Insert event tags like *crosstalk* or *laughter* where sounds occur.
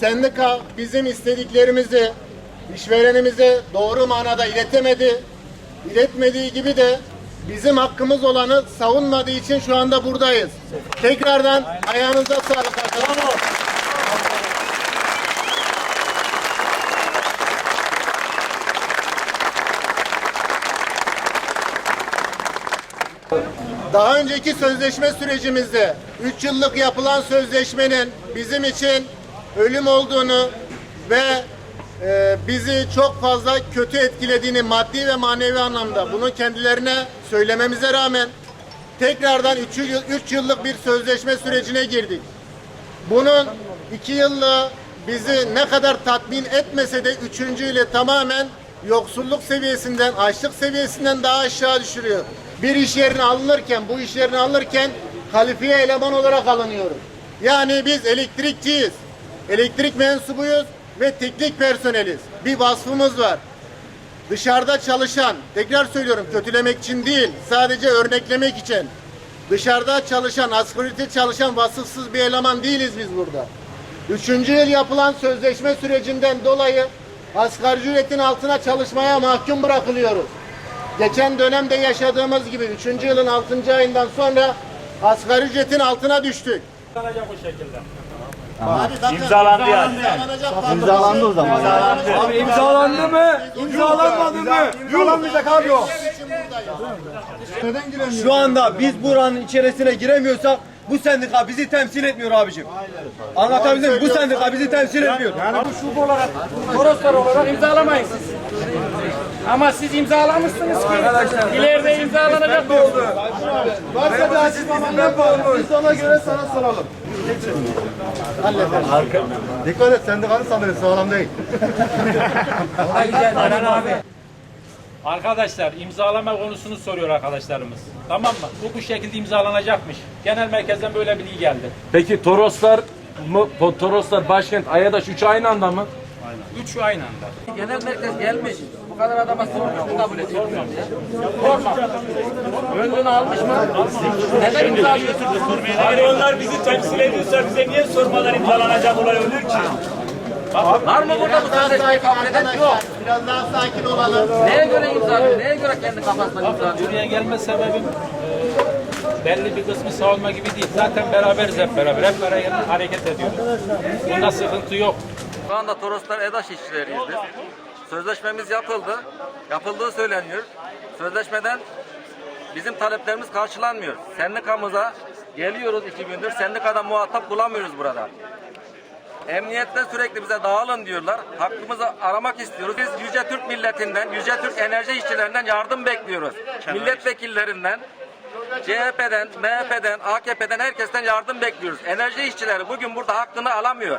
sendika bizim istediklerimizi işverenimize doğru manada iletemedi. İletmediği gibi de bizim hakkımız olanı savunmadığı için şu anda buradayız. Tekrardan ayağınıza sağlık arkadaşlar. Daha önceki sözleşme sürecimizde 3 yıllık yapılan sözleşmenin bizim için ölüm olduğunu ve e, bizi çok fazla kötü etkilediğini maddi ve manevi anlamda bunu kendilerine söylememize rağmen tekrardan 3 yıl, üç yıllık bir sözleşme sürecine girdik. Bunun 2 yıllığı bizi ne kadar tatmin etmese de üçüncü ile tamamen yoksulluk seviyesinden, açlık seviyesinden daha aşağı düşürüyor. Bir iş yerine alınırken, bu iş yerine alınırken kalifiye eleman olarak alınıyoruz. Yani biz elektrikçiyiz, elektrik mensubuyuz ve teknik personeliz. Bir vasfımız var. Dışarıda çalışan, tekrar söylüyorum kötülemek için değil, sadece örneklemek için. Dışarıda çalışan, asgari çalışan vasıfsız bir eleman değiliz biz burada. Üçüncü yıl yapılan sözleşme sürecinden dolayı asgari ücretin altına çalışmaya mahkum bırakılıyoruz. Geçen dönemde yaşadığımız gibi üçüncü yılın altıncı ayından sonra asgari ücretin altına düştük. İmzalandı yani. imzalanacak İmzalandı o zaman. Abi İmzalandı mı? İmzalanmadı mı? İmzalanmayacak abi o. Şu anda biz buranın içerisine giremiyorsak bu sendika bizi temsil etmiyor abicim. Anlatabildim mi? Bu sendika bizi temsil etmiyor. Yani bu şube olarak, Toroslar olarak imzalamayın siz. Ama siz imzalamışsınız ki ileride imzalanacak mı? Varsa bir açıklaman ne yapalım? Biz ona göre sana soralım. Dikkat et sendikanı sanırım sağlam değil. *laughs* Arkadaşlar imzalama konusunu soruyor arkadaşlarımız. Tamam mı? Bu bu şekilde imzalanacakmış. Genel merkezden böyle bilgi geldi. Peki Toroslar mı? Toroslar başkent Ayadaş 3 aynı anda mı? Üçü aynı anda. Genel merkez gelmiş. Bu kadar adama sormuyor. Kabul ediyor. Gönlünü almış mı? Neden imzalıyorsun? Hayır onlar bizi temsil ediyorsa bize niye sormadan imzalanacak olay olur ki? Var mı burada bu sözleşmeyi kabul eden? Yok. Biraz daha sakin olalım. Neye göre imzalıyor? Neye göre kendi kafasına imzalıyor? Buraya gelme sebebim e, belli bir kısmı savunma gibi değil. Zaten beraberiz hep beraber. Hep beraber hareket ediyoruz. Bunda sıkıntı yok. Şu anda Toroslar EDAŞ işçileriyiz biz. Sözleşmemiz yapıldı. Yapıldığı söyleniyor. Sözleşmeden bizim taleplerimiz karşılanmıyor. Sendikamıza geliyoruz iki gündür. Sendikada muhatap bulamıyoruz burada. Emniyetten sürekli bize dağılın diyorlar. Hakkımızı aramak istiyoruz. Biz Yüce Türk milletinden, Yüce Türk enerji işçilerinden yardım bekliyoruz. Milletvekillerinden, CHP'den, MHP'den, AKP'den herkesten yardım bekliyoruz. Enerji işçileri bugün burada hakkını alamıyor.